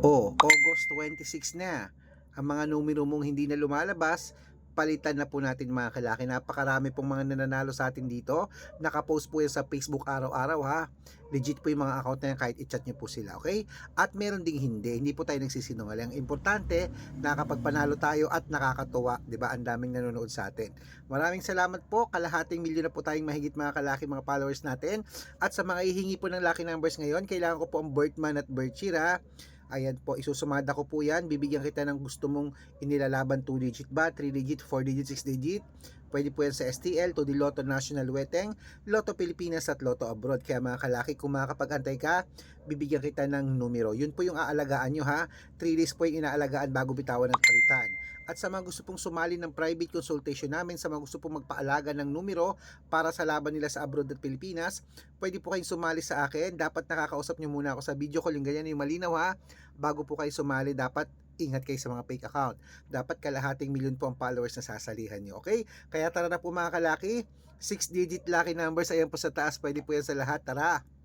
O, August 26 na. Ang mga numero mong hindi na lumalabas, palitan na po natin mga kalaki. Napakarami pong mga nananalo sa atin dito. Nakapost po yan sa Facebook araw-araw ha. Legit po yung mga account na yan kahit i-chat nyo po sila, okay? At meron ding hindi. Hindi po tayo nagsisinungaling. Ang importante, nakakapagpanalo tayo at nakakatuwa. ba Ang daming nanonood sa atin. Maraming salamat po. Kalahating milyon na po tayong mahigit mga kalaki mga followers natin. At sa mga hihingi po ng lucky numbers ngayon, kailangan ko po ang birthman at ha. Ayan po, isusumada ko po yan. Bibigyan kita ng gusto mong inilalaban 2 digit ba, 3 digit, 4 digit, 6 digit. Pwede po yan sa STL, to the Lotto National Weteng, Lotto Pilipinas at Lotto Abroad. Kaya mga kalaki, kung makakapag-antay ka, bibigyan kita ng numero. Yun po yung aalagaan nyo ha. 3 days po yung inaalagaan bago bitawan at palitan. At sa mga gusto pong sumali ng private consultation namin, sa mga gusto pong magpaalaga ng numero para sa laban nila sa abroad at Pilipinas, pwede po kayong sumali sa akin. Dapat nakakausap nyo muna ako sa video call, yung ganyan yung malinaw ha. Bago po kayo sumali, dapat ingat kayo sa mga fake account. Dapat kalahating milyon po ang followers na sasalihan nyo. Okay? Kaya tara na po mga kalaki. 6 digit lucky numbers. Ayan po sa taas. Pwede po yan sa lahat. Tara!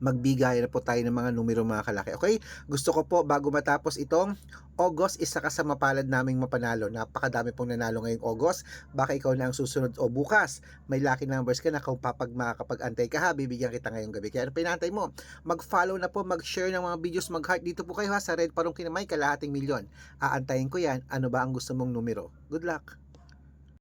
Magbigay na po tayo ng mga numero mga kalaki. Okay? Gusto ko po bago matapos itong August, isa ka sa mapalad naming mapanalo. Napakadami pong nanalo ngayong August. Baka ikaw na ang susunod o bukas. May lucky numbers ka na kung papag makakapag-antay ka ha. Bibigyan kita ngayong gabi. Kaya ano pinantay mo? Mag-follow na po, mag-share ng mga videos, mag-heart dito po kayo ha sa Red Parong Kinamay, kalahating milyon. Aantayin ko yan. Ano ba ang gusto mong numero? Good luck!